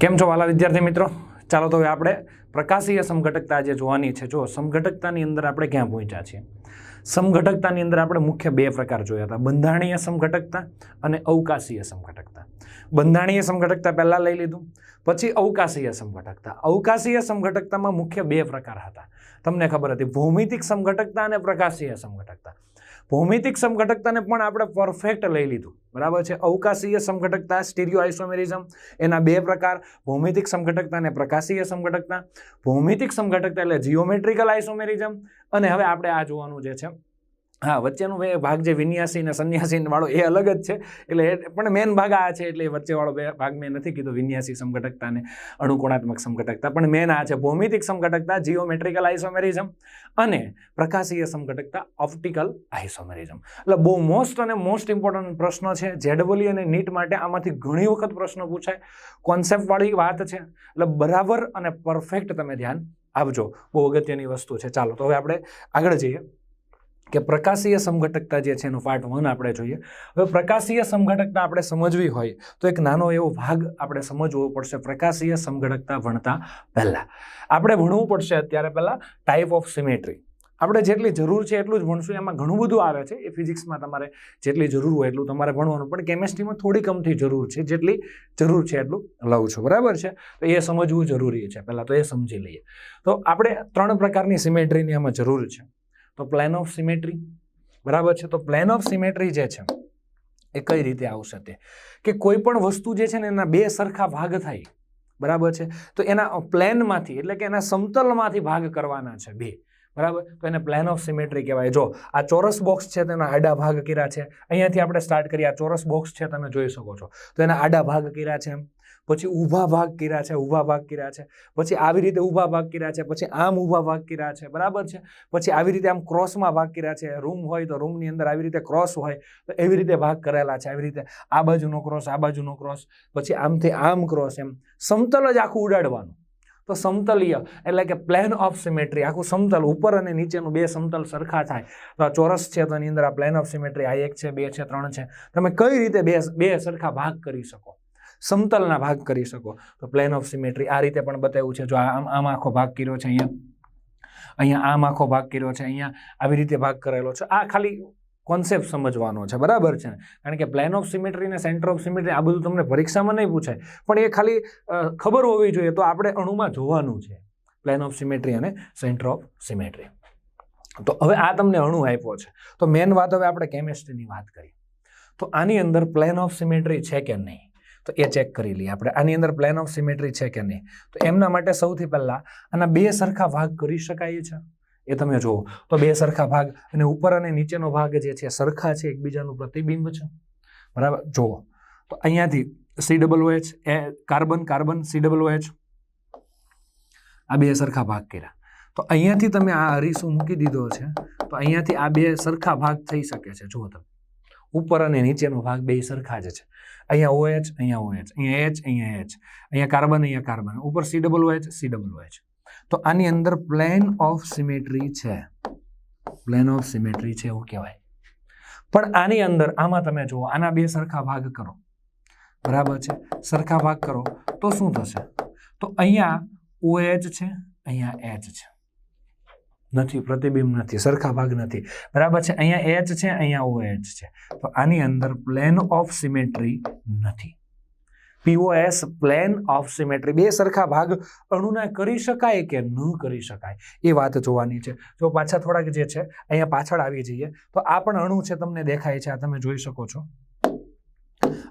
કેમ છો વાલા વિદ્યાર્થી મિત્રો? ચાલો તો હવે આપણે પ્રકાશીય સમઘટકતા જે જોવાની છે. જો સમઘટકતાની અંદર આપણે ક્યાં પહોંચ્યા છીએ? સમઘટકતાની અંદર આપણે મુખ્ય બે પ્રકાર જોયા હતા. બંધારણીય સમઘટકતા અને અવકાશીય સમઘટકતા. બંધારણીય સમઘટકતા પહેલાં લઈ લીધું, પછી અવકાશીય સમઘટકતા. અવકાશીય સમઘટકતામાં મુખ્ય બે પ્રકાર હતા. તમને ખબર હતી, ભૌમિતિક સમઘટકતા અને પ્રકાશીય સમઘટકતા. ભૌમિતિક સમઘટકતાને પણ આપણે પરફેક્ટ લઈ લીધું. બરાબર છે? અવકાશીય સમઘટકતા સ્ટીરિયો આઇસોમેરિઝમ એના બે પ્રકાર, ભૌમિતિક સમઘટકતા અને પ્રકાશીય સમઘટકતા, ભૌમિતિક સમઘટકતા એટલે જીઓમેટ્રિકલ આઇસોમેરિઝમ અને હવે આપણે આ જોવાનું જે છે હા, વચ્ચેનું બે ભાગ જે વિન્યાસી અને સંન્યાસી વાળો એ અલગ જ છે. એટલે પણ મેન ભાગ આ છે એટલે વચ્ચેવાળો બે ભાગ મેં નથી કીધું, વિન્યાસી સમઘટકતા અને અણુકોણાત્મક સમઘટકતા. પણ મેન આ છે ભૌમિતિક સમઘટકતા જીઓમેટ્રિકલ આઇસોમેરિઝમ અને પ્રકાશીય સમઘટકતા ઓપ્ટિકલ આઇસોમેરિઝમ એટલે બહુ મોસ્ટ અને મોસ્ટ ઇમ્પોર્ટન્ટ પ્રશ્નો છે. જેડબલી અને નીટ માટે આમાંથી ઘણી વખત પ્રશ્નો પૂછાય. કોન્સેપ્ટવાળી વાત છે. એટલે બરાબર અને પરફેક્ટ તમે ધ્યાન આપજો. બહુ અગત્યની વસ્તુ છે. ચાલો, તો હવે આપણે આગળ જઈએ. કે પ્રકાશીય સમઘટકતા જે છે એનો પાર્ટ વન આપણે જોઈએ. હવે પ્રકાશીય સમઘટકતા આપણે સમજવી હોય તો એક નાનો એવો ભાગ આપણે સમજવો પડશે. પ્રકાશીય સમઘટકતા ભણતા પહેલાં. આપણે ભણવું પડશે અત્યારે પહેલાં ટાઈપ ઓફ સિમેટ્રી આપણે જેટલી જરૂર છે એટલું જ ભણશું. એમાં ઘણું બધું આવે છે. એ ફિઝિક્સમાં તમારે જેટલી જરૂર હોય એટલું તમારે ભણવાનું. પણ કેમેસ્ટ્રીમાં થોડી કમથી જરૂર છે. જેટલી જરૂર છે એટલું લઉં છું. બરાબર છે? તો એ સમજવું જરૂરી છે. પહેલાં તો એ સમજી લઈએ. તો આપણે ત્રણ પ્રકારની સિમેટ્રીની આમાં જરૂર છે. તો પ્લેન ઓફ સિમેટ્રી બરાબર છે? તો પ્લેન ઓફ સિમેટ્રી જે છે, એ કઈ રીતે આવશે તે? કે કોઈ પણ વસ્તુ જે છે ને, એના બે સરખા ભાગ થાય. બરાબર છે? તો એના પ્લેનમાંથી એટલે કે એના સમતલમાંથી ભાગ કરવાના છે બે. બરાબર? તો એને પ્લેન ઓફ સિમેટ્રી કહેવાય. જો, આ ચોરસ બોક્સ છે તેના આડા ભાગ કર્યા છે. અહીંયાથી આપણે સ્ટાર્ટ કરીએ. આ ચોરસ બોક્સ છે તમે જોઈ શકો છો. તો એના આડા ભાગ કર્યા છે પછી ઊભા ભાગ કર્યા છે, ઊભા ભાગ કર્યા છે. પછી આવી રીતે ઊભા ભાગ કર્યા છે. પછી આમ ઊભા ભાગ કર્યા છે. બરાબર છે? પછી આવી રીતે આમ ક્રોસમાં ભાગ કર્યા છે. રૂમ હોય તો રૂમની અંદર આવી રીતે ક્રોસ હોય તો એવી રીતે ભાગ કરેલા છે. આવી રીતે આ બાજુનો ક્રોસ આ બાજુનો ક્રોસ પછી આમથી આમ ક્રોસ એમ. સમતલ જ આખું ઉડાડવાનું. તો સમતલીય એટલે કે પ્લેન ઓફ સિમેટ્રી, આખું સમતલ ઉપર અને નીચેનું બે સમતલ સરખા થાય. તો આ ચોરસ છે, તો એની અંદર આ પ્લેન ઓફ સિમેટ્રી, આ એક છે, બે છે, ત્રણ છે. તમે કઈ રીતે બે બે સરખા ભાગ કરી શકો? સમતલના ભાગ કરી શકો. તો પ્લેન ઓફ સિમેટ્રી આ રીતે પણ બતાવ્યું છે. જો આમ આમ આખો ભાગ કર્યો છે અહીંયા. અહીંયા આમ આખો ભાગ કર્યો છે અહીંયા. આવી રીતે ભાગ કરેલો છે. આ ખાલી કોન્સેપ્ટ સમજવાનો છે. બરાબર છે કારણ કે પ્લેન ઓફ સિમેટ્રી ને સેન્ટર ઓફ સિમેટ્રી આ બધું તમને પરીક્ષામાં નહીં પૂછાય. પણ એ ખાલી ખબર હોવી જોઈએ તો આપણે અણુમાં જોવાનું છે. પ્લેન ઓફ સિમેટ્રી અને સેન્ટર ઓફ સિમેટ્રી તો હવે આ તમને અણુ આપ્યો છે. તો મેન વાત હવે આપણે કેમેસ્ટ્રીની વાત કરીએ. તો આની અંદર પ્લેન ઓફ સિમેટ્રી છે કે નહીં? તો એ ચેક કરી લઈએ આપણે. આની અંદર પ્લેન ઓફ સિમેટ્રી છે કે નહીં? તો એમના માટે સૌથી પહેલાં આના બે સરખા ભાગ કરી શકાય છે. એ તમે જુઓ. તો બે સરખા ભાગ અને ઉપર અને નીચેનો ભાગ જે છે, સરખા છે, એકબીજાનું પ્રતિબિંબ છે. બરાબર? જુઓ. તો અહીંયાથી સી ડબલ ઓએચ એ carbon carbon C double OH આ બે સરખા ભાગ કર્યા. તો અહીંયાથી તમે આ અરીસો મૂકી દીધો છે, તો અહીંયાથી આ બે સરખા ભાગ થઈ શકે છે. જુઓ તમે. ઉપર અને નીચેનો ભાગ બે સરખા જ છે. અહીંયા ઓએચ અહીંયા ઓએચ અહીંયા એચ અહીંયા એચ અહીંયા કાર્બન અહીંયા કાર્બન. ઉપર C double OH C double OH તો આની અંદર પ્લેન ઓફ સિમેટ્રી છે. પ્લેન ઓફ સિમેટ્રી છે એવું કહેવાય. પણ આની અંદર આમાં તમે જુઓ, આના બે સરખા ભાગ કરો. બરાબર છે? સરખા ભાગ કરો તો શું થશે? તો અહીંયા ઓ એચ છે, અહીંયા એચ છે. નથી, પ્રતિબિંબ નથી, સરખા ભાગ નથી. બરાબર છે? અહીંયા એચ છે, અહીંયા ઓ એચ છે. તો આની અંદર પ્લેન ઓફ સિમેટ્રી નથી. પીઓએસ પ્લેન ઓફ સિમેટ્રી બે સરખા ભાગ અણુના કરી શકાય કે ન કરી શકાય? એ વાત જોવાની છે. જો પાછા થોડાક જે છે, અહીંયા પાછળ આવી જઈએ. તો આ પણ અણુ છે તમને દેખાય છે, આ તમે જોઈ શકો છો.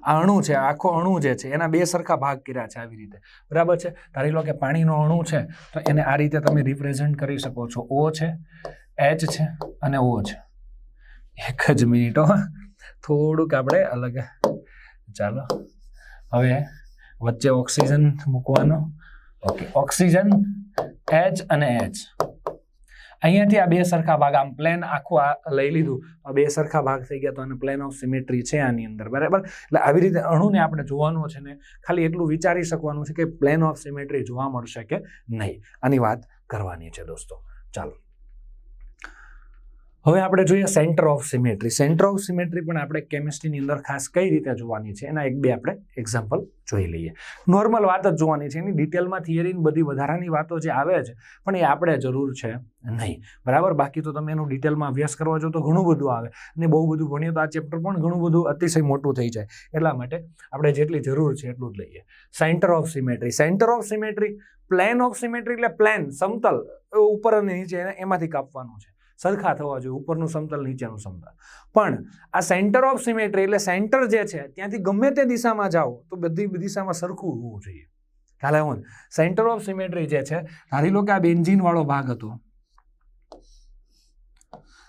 આ અણુ છે, આખો અણુ જે છે, એના બે સરખા ભાગ કર્યા છે આવી રીતે. બરાબર છે? ધારી લો કે પાણીનો અણુ છે, તો એને આ રીતે તમે રિપ્રેઝેન્ટ કરી શકો છો. ઓ છે એચ છે અને ઓ છે. એક જ મિનિટો થોડુંક આપણે અલગ. ચાલો. હવે વચ્ચે ઓક્સિજન મૂકવાનો. ઓકે ઓક્સિજન એચ અને એચ અહીંયાથી આ બે સરખા ભાગ આમ પ્લેન આખું આ લઈ લીધું. આ બે સરખા ભાગ થઈ ગયા તો અને પ્લેન ઓફ સિમેટ્રી છે આની અંદર બરાબર? એટલે આવી રીતે અણુને આપણે જોવાનું છે ને ખાલી એટલું વિચારી શકવાનું છે કે પ્લેન ઓફ સિમેટ્રી જોવા મળશે કે નહીં. આની વાત કરવાની છે દોસ્તો. ચાલો. હવે આપણે જોઈએ centre of symmetry centre of symmetry પણ આપણે કેમિસ્ટ્રીની અંદર ખાસ કઈ રીતે જોવાની છે? એના એક બે આપણે એક્ઝામ્પલ જોઈ લઈએ. નોર્મલ વાત જ જોવાની છે. એની ડિટેલમાં થિયરીની બધી વધારાની વાતો જે આવે છે પણ એ આપણે જરૂર છે નહીં. બરાબર? બાકી તો તમે એનું ડિટેલમાં અભ્યાસ કરવા જો તો ઘણું બધું આવે. અને બહુ બધું ભણીએ તો આ ચેપ્ટર પણ ઘણું બધું અતિશય મોટું થઈ જાય. એટલા માટે આપણે જેટલી જરૂર છે એટલું જ લઈએ. Centre of symmetry centre of symmetry plane of symmetry એટલે પ્લેન સમતલ, ઉપર અને નીચે એમાંથી કાપવાનું છે. સરખા થવા જોઈએ, ઉપરનું સમતલ, નીચેનું સમતલ. પણ આ સેન્ટર ઓફ સિમેટ્રી એટલે સેન્ટર જે છે, ત્યાંથી ગમે તે દિશામાં જાઓ, તો બધી દિશામાં સરખું હોવું જોઈએ. ખ્યાલ આવ્યો ને? સેન્ટર ઓફ સિમેટ્રી જે છે, ધારી લો કે આ બેન્ઝીન વાળો ભાગ હતો.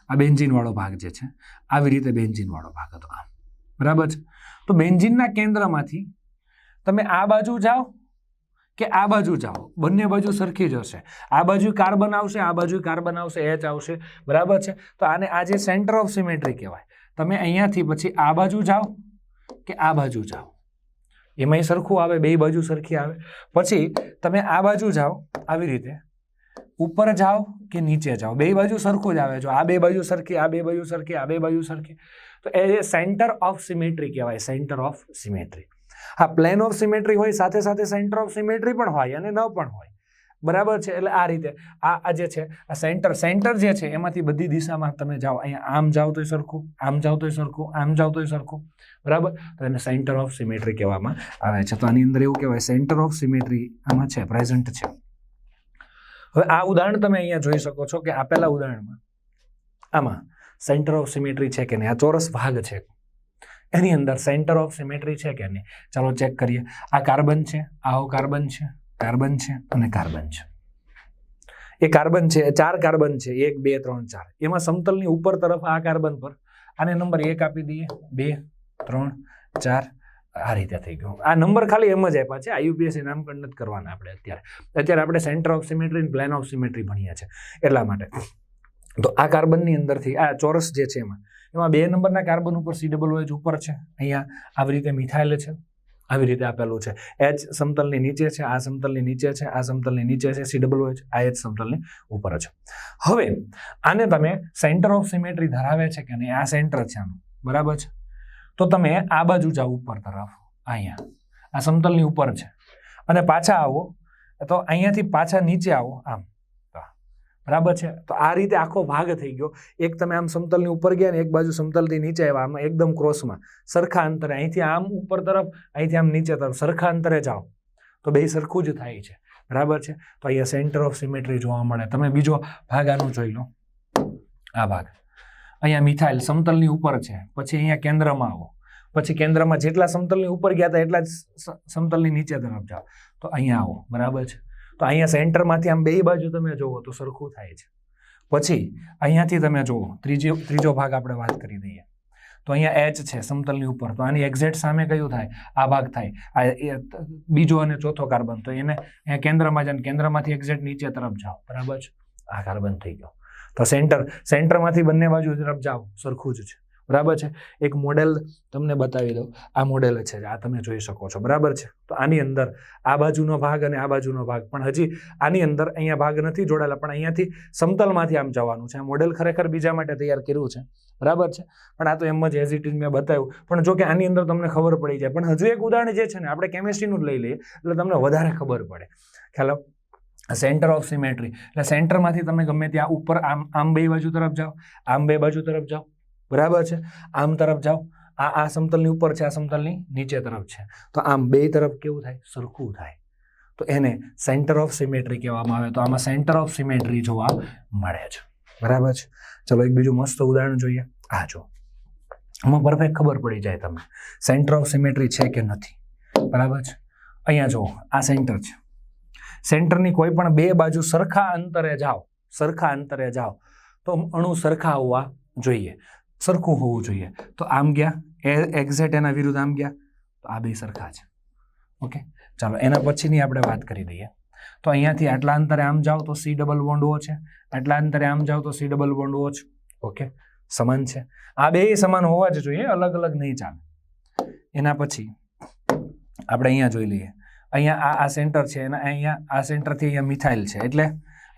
આ બેન્ઝીન વાળો ભાગ જે છે, આવી રીતે બેન્ઝીન વાળો ભાગ હતો. આમ બરાબર છે? તો બેન્જીનના કેન્દ્રમાંથી તમે આ બાજુ જાઓ કે આ બાજુ જાઓ. બંને બાજુ સરખી જ હશે. આ બાજુ કાર્બન આવશે, આ બાજુ કાર્બન આવશે એચ આવશે. બરાબર છે? તો આને આ જે સેન્ટર ઓફ સિમેટ્રી કહેવાય. તમે અહીંયાથી પછી આ બાજુ જાઓ કે આ બાજુ જાઓ? એમાંય સરખું આવે બે બાજુ સરખી આવે. પછી તમે આ બાજુ જાઓ, આવી રીતે. ઉપર જાઓ કે નીચે જાઓ? બે બાજુ સરખું જ આવે જો. આ બે બાજુ સરખી, આ બે બાજુ સરખી, આ બે બાજુ સરખી. તો એ સેન્ટર ઓફ સિમેટ્રી કહેવાય સેન્ટર ઓફ સિમેટ્રી હા પ્લેન ઓફ સિમેટ્રી હોય, સાથે સાથે સેન્ટર ઓફ સિમેટ્રી પણ હોય અને ન પણ હોય. બરાબર છે? એટલે આ રીતે આ આ જે છે, આ સેન્ટર સેન્ટર જે છે, એમાંથી બધી દિશામાં તમે જાઓ. અહીંયા આમ જાઓ તોય સરખું, આમ જાઓ તોય સરખું, આમ જાઓ તોય સરખું. બરાબર? તો એને સેન્ટર ઓફ સિમેટ્રી કહેવામાં આવે છે. તો આની અંદર એવું કહેવાય સેન્ટર ઓફ સિમેટ્રી આમાં છે પ્રેઝન્ટ છે. હવે આ ઉદાહરણ તમે અહીંયા જોઈ શકો છો કે આપેલા ઉદાહરણમાં આમાં સેન્ટર ઓફ સિમેટ્રી છે કે નહીં? આ ચોરસ ભાગ છે. એની અંદર સેન્ટર ઓફ સિમેટ્રી છે કે નહીં? ચાલો ચેક કરીએ. આ કાર્બન છે આવો કાર્બન છે કાર્બન છે અને કાર્બન છે. એ કાર્બન છે ચાર કાર્બન છે, એક, બે, ત્રણ, ચાર. એમાં સમતલની ઉપર તરફ આ કાર્બન પર. આને નંબર એક આપી દઈએ. બે, ત્રણ, ચાર. આ રીતે થઈ ગયું. આ નંબર ખાલી એમ જ આપ્યા છે. આઈયુપીએસસી નામકરણ નથી કરવાના આપણે અત્યારે. અત્યારે આપણે centre of symmetry plane of symmetry ભણીએ છીએ એટલા માટે. તો આ કાર્બનની અંદરથી, આ ચોરસ જે છે એમાં એમાં બે નંબરના કાર્બન ઉપર સી ડબલ ઓએચ ઉપર છે. અહીંયા આવી રીતે મિથાઇલ છે, આવી રીતે આપેલું છે. એચ સમતલની નીચે છે, આ સમતલની નીચે છે, આ સમતલની નીચે છે, સી ડબલ ઓએચ આ એચ સમતલની ઉપર છે હવે, આને તમે સેન્ટર ઓફ સિમેટ્રી ધરાવે છે કે નહીં? આ સેન્ટર છે આનું, બરાબર છે? તો તમે આ બાજુ જાઓ ઉપર તરફ, અહીંયા. આ સમતલની ઉપર છે. અને પાછા આવો, તો અહીંયાથી પાછા નીચે આવો, આમ. બરાબર છે? તો આ રીતે આખો ભાગ થઈ ગયો. એક તમે આમ સમતલની ઉપર ગયા ને એક બાજુ સમતલથી નીચે આવ્યા, આમાં એકદમ ક્રોસમાં. સરખા અંતરે. અહીંથી આમ ઉપર તરફ, અહીંથી આમ નીચે તરફ. સરખા અંતરે જાઓ. તો બે સરખું જ થાય છે. બરાબર છે? તો અહીંયા સેન્ટર ઓફ સિમેટ્રી જોવા મળે. તમે બીજો ભાગ આનો જોઈ લો. આ ભાગ. અહીંયા મિથાઇલ સમતલની ઉપર છે. પછી અહીંયા કેન્દ્રમાં આવો. પછી કેન્દ્રમાં જેટલા સમતલની ઉપર ગયા હતા, એટલા જ સમતલની નીચે તરફ જાઓ. તો અહીંયા આવો. બરાબર છે? તો અહીંયા સેન્ટરમાંથી આમ બે બાજુ તમે જુઓ તો સરખું થાય છે. પછી અહીંયાથી તમે જુઓ, ત્રીજો ત્રીજો ભાગ આપણે વાત કરી દઈએ. તો અહીંયા એચ છે સમતલની ઉપર. તો આની એક્ઝેક્ટ સામે કયું થાય? આ ભાગ થાય. આ બીજો અને ચોથો કાર્બન. તો એને અહીંયા કેન્દ્રમાં જાય કેન્દ્રમાંથી એક્ઝેક્ટ નીચે તરફ જાઓ. બરાબર છે? આ કાર્બન થઈ ગયો. તો સેન્ટર, સેન્ટરમાંથી બંને બાજુ તરફ જાઓ. સરખું જ છે. બરાબર છે? એક મોડેલ તમને બતાવી દઉં. આ મોડેલ છે, આ તમે જોઈ શકો છો. બરાબર છે? તો આની અંદર આ બાજુનો ભાગ અને આ બાજુનો ભાગ. પણ હજી આની અંદર અહીંયા ભાગ નથી જોડાયેલા, પણ અહીંયાથી સમતલમાંથી આમ જવાનું છે. આ મોડેલ ખરેખર બીજા માટે તૈયાર કર્યું છે. બરાબર છે? પણ આ તો એમ જ એઝ ઇટ ઇઝ મેં બતાવ્યું. પણ જો કે આની અંદર તમને ખબર પડી જાય. પણ હજુ એક ઉદાહરણ જે છે ને, આપણે કેમિસ્ટ્રીનું જ લઈ લઈએ, એટલે તમને વધારે ખબર પડે. ખ્યાલ સેન્ટર ઓફ સિમેટ્રી એટલે સેન્ટરમાંથી તમે ગમે ત્યાં ઉપર આમ આમ બે બાજુ તરફ જાઓ, આમ બે બાજુ તરફ જાઓ બરાબર છે? આમ તરફ જાઓ. આ આ સમતલની ઉપર છે, આ સમતલની નીચે તરફ છે. તો આમ બે તરફ કેવું થાય? સરખું થાય. તો એને સેન્ટર ઓફ સિમેટ્રી કહેવામાં આવે. તો આમાં સેન્ટર ઓફ સિમેટ્રી જોવા મળે છે. બરાબર છે? ચલો એક બીજું મસ્ત ઉદાહરણ જોઈએ. આ જો આમાં પરફેક્ટ ખબર પડી જાય તમને. સેન્ટર ઓફ સિમેટ્રી છે કે નથી? બરાબર છે? અહીંયા જુઓ. આ સેન્ટર છે. સેન્ટરની કોઈ પણ બે બાજુ સરખા અંતરે જાઓ. સરખા અંતરે જાઓ. તો અણુ સરખા હોવા જોઈએ. સરખું હોવું જોઈએ. તો આમ ગયા, એ એક્ઝેક્ટ એના વિરુદ્ધ આમ ગયા, તો આ બે સરખા છે. ઓકે ચાલો, એના પછીની આપણે વાત કરી દઈએ. તો અહીંયાથી આટલા અંતરે આમ જાઓ તો સી ડબલ બોન્ડ ઓ છે. આટલા અંતરે આમ જાઓ તો સી ડબલ બોન્ડ ઓ છે. ઓકે સમાન છે. આ બે સમાન હોવા જ જોઈએ, અલગ અલગ નહીં ચાલે. એના પછી આપણે અહીંયા જોઈ લઈએ. અહીંયા આ આ સેન્ટર છે, એના અહીંયા આ સેન્ટરથી અહીંયા મિથાઇલ છે. એટલે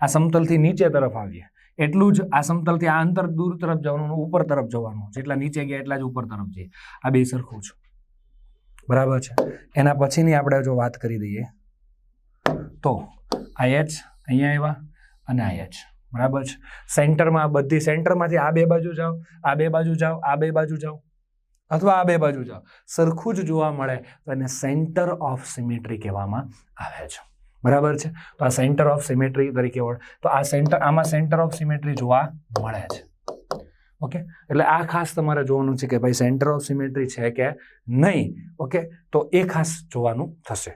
આ સમતલથી નીચે તરફ આવીએ. એટલું જ આ સમતલથી આ અંતર દૂર તરફ જવાનું ઉપર તરફ જવાનું જેટલા નીચે ગયા, એટલા જ ઉપર તરફ જઈએ. આ બે સરખું છે. બરાબર છે? એના પછીની આપણે જો વાત કરી દઈએ, તો આ એચ અહીંયા આવ્યા અને આ એચ. બરાબર છે? સેન્ટરમાં આ બધી સેન્ટરમાંથી આ બે બાજુ જાઓ, આ બે બાજુ જાઓ, આ બે બાજુ જાઓ, અથવા આ બે બાજુ જાઓ. સરખું જ જોવા મળે તો એને સેન્ટર ઓફ સિમેટ્રી કહેવામાં આવે છે. બરાબર છે? તો આ સેન્ટર ઓફ સિમેટ્રી તરીકે ઓળ તો આ સેન્ટર આમાં સેન્ટર ઓફ સિમેટ્રી જોવા મળે છે. ઓકે? એટલે આ ખાસ તમારે જોવાનું છે કે ભાઈ સેન્ટર ઓફ સિમેટ્રી છે કે નહીં? ઓકે? તો એ ખાસ જોવાનું થશે.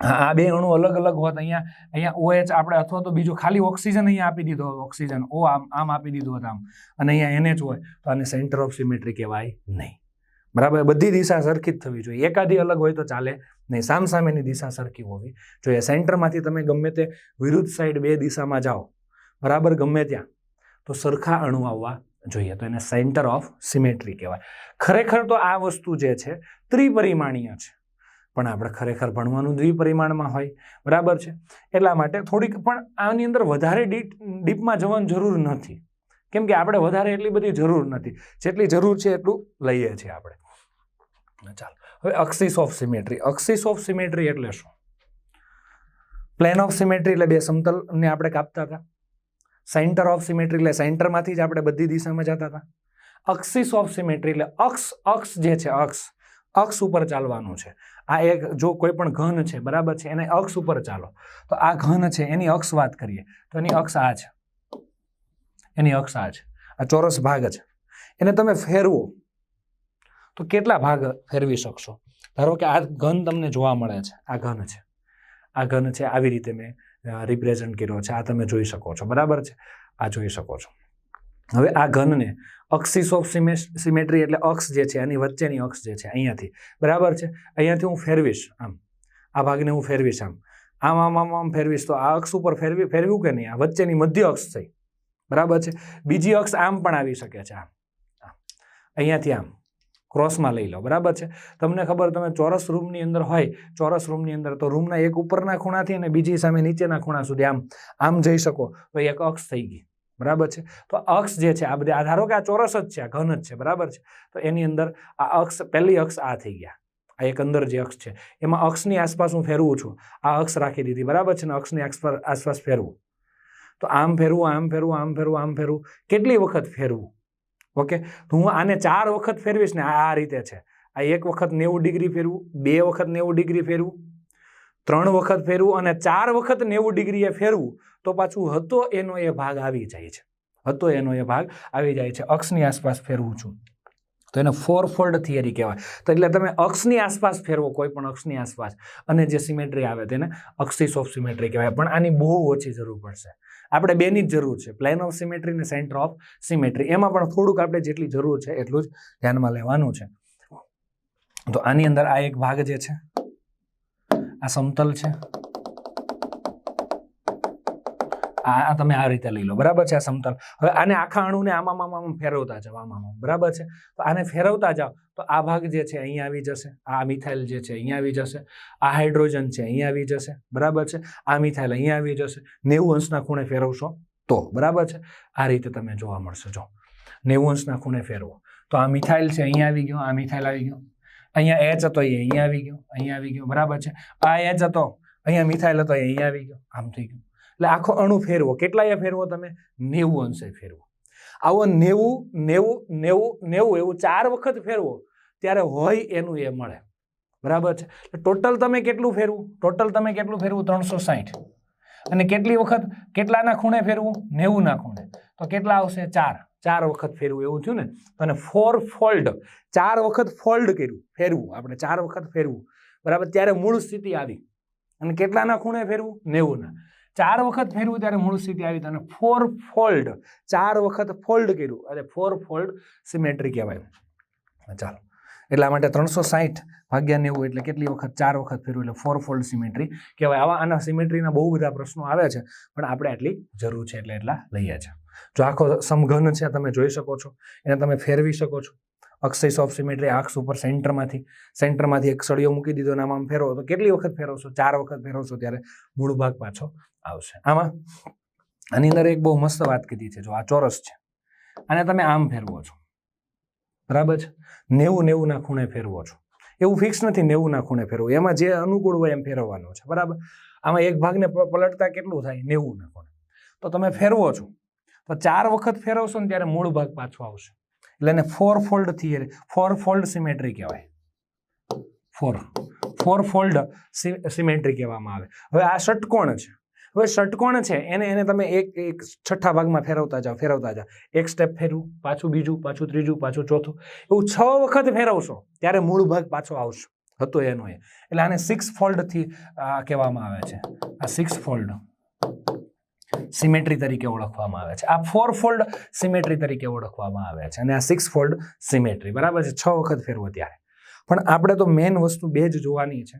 આ બે અણુ અલગ અલગ હોત, અહીંયા અહીંયા ઓએચ આપણે અથવા તો બીજું ખાલી ઓક્સિજન અહીંયા આપી દીધો ઓક્સિજન ઓ આમ આમ આપી દીધું હોત આમ. અને અહીંયા એનએચ હોય, તો આને સેન્ટર ઓફ સિમેટ્રી કહેવાય નહીં. બરાબર? બધી દિશા સરખી જ થવી જોઈએ. એકાદી અલગ હોય તો ચાલે નહીં સામસામેની દિશા સરખી હોવી જોઈએ. સેન્ટરમાંથી તમે ગમે તે વિરુદ્ધ સાઈડ બે દિશામાં જાઓ, બરાબર ગમે ત્યાં, તો સરખા અણુ આવવા જોઈએ. તો એને સેન્ટર ઓફ સિમેટ્રી કહેવાય. ખરેખર તો આ વસ્તુ જે છે, ત્રિપરિમાણીય છે. પણ આપણે ખરેખર ભણવાનું દ્વિપરિમાણમાં હોય, બરાબર છે? એટલા માટે થોડીક પણ આની અંદર વધારે ડીપ ડીપમાં જવાની જરૂર નથી. કેમ કે આપણે વધારે એટલી બધી જરૂર નથી. જેટલી જરૂર છે એટલું લઈએ છીએ આપણે. ચાલો. હવે axis of symmetry axis of symmetry એટલે શું? પ્લેન ઓફ સિમેટ્રી એટલે બે સમતલને આપણે કાપતા હતા. સેન્ટર ઓફ સિમેટ્રી એટલે સેન્ટરમાંથી જ આપણે બધી દિશામાં જતા હતા. અક્સિસ ઓફ સિમેટ્રી એટલે અક્ષ અક્ષ જે છે, અક્ષ. અક્ષ ઉપર ચાલવાનું છે. આ એક જો કોઈ પણ ઘન છે, બરાબર છે, એને અક્ષ ઉપર ચાલો. તો આ ઘન છે, એની અક્ષ વાત કરીએ. તો એની અક્ષ આ છે. એની અક્ષ આ છે. આ ચોરસ ભાગ છે. એને તમે ફેરવો. તો કેટલા ભાગ ફેરવી શકશો? ધારો કે આ ઘન તમને જોવા મળે છે. આ ઘન છે. આ ઘન છે, આવી રીતે મેં રિપ્રેઝન્ટ કર્યો છે. આ તમે જોઈ શકો છો. બરાબર છે? આ જોઈ શકો છો. હવે આ ઘનને અક્ષિસ ઓફ સિમેટ્રી એટલે અક્ષ જે છે એની વચ્ચેની અક્ષ જે છે, અહીંયાથી. બરાબર છે? અહીંયાથી હું ફેરવીશ આમ. આ ભાગને હું ફેરવીશ આમ. આમ આમ આમ આમ ફેરવીશ તો આ અક્ષ ઉપર ફેરવી, ફેરવ્યું કે નહીં? આ વચ્ચેની મધ્ય અક્ષ થઈ. બરાબર છે? બીજી અક્ષ આમ પણ આવી શકે છે. આમ. અહીંયાથી આમ. ક્રોસમાં લઈ લો, બરાબર છે? તમને ખબર તમે ચોરસ રૂમની અંદર હોય, ચોરસ રૂમની અંદર તો રૂમના એક ઉપરના ખૂણાથી અને બીજી સામે નીચેના ખૂણા સુધી આમ આમ જઈ શકો, તો એક અક્ષ થઈ ગઈ, બરાબર છે? તો અક્ષ જે છે, આ બધા ધારો કે આ ચોરસ જ છે, આ ઘન જ છે, બરાબર છે? તો એની અંદર આ અક્ષ, પહેલી અક્ષ આ થઈ ગયા, આ એક અંદર જે અક્ષ છે, એમાં અક્ષની આસપાસ હું ફેરવું છું, આ અક્ષ રાખી દીધી, બરાબર છે? ને અક્ષની આસપાસ આસપાસ ફેરવું. તો આમ ફેરવું આમ ફેરવું આમ ફેરવું આમ ફેરવું, કેટલી વખત ફેરવું? ઓકે? હું આને ચાર વખત ફેરવીશ ને આ આ રીતે છે. આ એક વખત નેવું ડિગ્રી ફેરવું, બે વખત નેવું ડિગ્રી ફેરવું, ત્રણ વખત ફેરવું અને ચાર વખત નેવું ડિગ્રીએ ફેરવું, તો પાછું હતો એનો એ ભાગ આવી જાય છે. હતો એનો એ ભાગ આવી જાય છે. અક્ષની આસપાસ ફેરવું છું. તો એને ફોર ફોલ્ડ થિયરી કહેવાય. તો એટલે તમે અક્ષની આસપાસ ફેરવો, કોઈ પણ અક્ષની આસપાસ. અને જે સિમેટ્રી આવે તેને અક્ષિસ ઓફ સિમેટ્રી કહેવાય. પણ આની બહુ ઓછી જરૂર પડશે. આપણે બેની જ જરૂર છે. પ્લેન ઓફ સિમેટ્રી અને સેન્ટર ઓફ સિમેટ્રી એમાં પણ થોડુંક આપણે જેટલી જરૂર છે એટલું જ ધ્યાનમાં લેવાનું છે. તો આની અંદર આ એક ભાગ જે છે, આ સમતલ છે. આ તમે આ રીતે લઈ લો. બરાબર છે આ સમતલ? હવે આને આખા અણુને આમાં આમ ફેરવતા જાઓ, આમ. બરાબર છે? તો આને ફેરવતા જાઓ. તો આ ભાગ જે છે અહીંયા આવી જશે. આ મિથાઇલ જે છે અહીંયા આવી જશે. આ હાઇડ્રોજન છે અહીંયા આવી જશે. બરાબર છે? આ મિથાઇલ અહીંયા આવી જશે. નેવું અંશના ખૂણે ફેરવશો તો. બરાબર છે? આ રીતે તમે જોવા મળશે. જો. નેવું અંશના ખૂણે ફેરવો. તો આ મિથાઇલ છે અહીંયા આવી ગયો, આ મિથાઇલ આવી ગયો. અહીંયા એચ હતો, એ અહીંયા આવી ગયો અહીંયા આવી ગયો. બરાબર છે? આ એચ હતો, અહીંયા મિથાઇલ હતો અહીંયા આવી ગયો. આમ થઈ ગયું. એટલે આખો અણુ ફેરવો. કેટલાએ ફેરવો તમે? નેવું અંશે ફેરવો. આવો નેવું નેવું નેવું નેવું એવું ચાર વખત ફેરવો, ત્યારે હોય એનું એ મળે. બરાબર છે? એટલે ટોટલ તમે કેટલું ફેરવું? ટોટલ તમે કેટલું ફેરવું? ત્રણસો સાઠ અને કેટલી વખત? કેટલાના ખૂણે ફેરવું? નેવુંના ખૂણે. તો કેટલા આવશે? ચાર. ચાર વખત ફેરવું, એવું થયું ને? અને ફોર ફોલ્ડ ચાર વખત ફોલ્ડ કર્યું. ફેરવું. આપણે ચાર વખત ફેરવું. બરાબર? ત્યારે મૂળ સ્થિતિ આવી. અને કેટલાના ખૂણે ફેરવું? નેવુંના. ચાર વખત ફેરવું ત્યારે મૂળ સ્થિતિ આવી અને ફોર ફોલ્ડ ચાર વખત ફોલ્ડ કર્યું. અને ફોર ફોલ્ડ સિમેટ્રી કહેવાય. ચાલો. એટલા માટે ત્રણસો સાહીઠ ભાગ્યા નેવું એટલે કેટલી વખત? ચાર વખત ફેરવું એટલે ફોર ફોલ્ડ સિમેટ્રી કહેવાય. આવા આના સિમેટ્રીના બહુ બધા પ્રશ્નો આવે છે, પણ આપણે આટલી જરૂર છે એટલે એટલા લઈએ છીએ જો આખો સમઘન છે, તમે જોઈ શકો છો. એને તમે ફેરવી શકો છો. અક્ષિસ ઓફ સિમેટ્રી આંખ ઉપર સેન્ટરમાંથી સેન્ટરમાંથી એક સળિયો મૂકી દીધો અને આમાં ફેરવો. તો કેટલી વખત ફેરવશો? ચાર વખત ફેરવશો ત્યારે મૂળ ભાગ પાછો આવશે. આમાં આની અંદર એક બહુ મસ્ત વાત કીધી છે, જો આ ચોરસ છે અને તમે આમ ફેરવો છો. બરાબર છે? નેવું નેવુંના ખૂણે ફેરવો છો. એવું ફિક્સ નથી નેવુંના ખૂણે ફેરવો. એમાં જે અનુકૂળ હોય એમ ફેરવવાનું છે, બરાબર? આમાં એક ભાગને પલટતા કેટલું થાય? નેવુંના ખૂણે. તો તમે ફેરવો છો. તો ચાર વખત ફેરવશો ને ત્યારે મૂળ ભાગ પાછો આવશે. એટલે એને four fold theory four fold symmetry કહેવાય. ફોર ફોર ફોલ્ડ સિમેટ્રી કહેવામાં આવે. હવે આ ષટકોણ છે. હવે ષટકોણ છે, એને એને તમે એક એક છઠ્ઠા ભાગમાં ફેરવતા જાઓ ફેરવતા જાઓ. એક સ્ટેપ ફેરવું, પાછું બીજું, પાછું ત્રીજું, પાછું ચોથું. એવું છ વખત ફેરવશો, ત્યારે મૂળ ભાગ પાછો આવશે. હતો એનો એ. એટલે આને સિક્સ ફોલ્ડથી કહેવામાં આવે છે. આ સિક્સ ફોલ્ડ સિમેટ્રી તરીકે ઓળખવામાં આવે છે. આ ફોર ફોલ્ડ સિમેટ્રી તરીકે ઓળખવામાં આવે છે અને આ સિક્સ ફોલ્ડ સિમેટ્રી બરાબર છે? છ વખત ફેરવો ત્યારે. પણ આપણે તો મેઇન વસ્તુ બે જ જોવાની છે.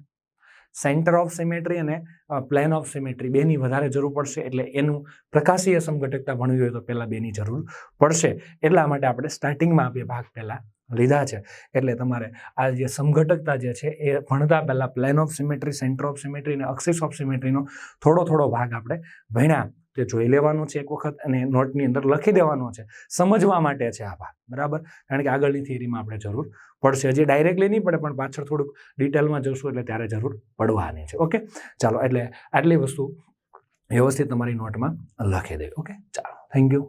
સેન્ટર ઓફ સિમેટ્રી અને પ્લેન ઓફ સિમેટ્રી બેની વધારે જરૂર પડશે એટલે એનું પ્રકાશીય સમઘટકતા ભણવી હોય તો પહેલાં બેની જરૂર પડશે. એટલા માટે આપણે સ્ટાર્ટિંગમાં બે ભાગ પહેલાં લીધા છે. એટલે તમારે આ જે સમઘટકતા જે છે એ ભણતા પહેલાં plane of symmetry centre of symmetry અને અક્સિસ ઓફ સિમેટ્રીનો થોડો થોડો ભાગ આપણે ભણ્યા. તે જોઈ લેવાનું છે એક વખત અને નોટની અંદર લખી દેવાનો છે. સમજવા માટે છે આ બરાબર? કારણ કે આગળની થિયરીમાં આપણે જરૂર પડશે. હજી ડાયરેક્ટલી નહીં પડે, પણ પાછળ થોડુંક ડિટેલમાં જશું એટલે ત્યારે જરૂર પડવાની છે. ઓકે ચાલો, એટલે આટલી વસ્તુ વ્યવસ્થિત તમારી નોટમાં લખી દે. ઓકે ચાલો. Thank you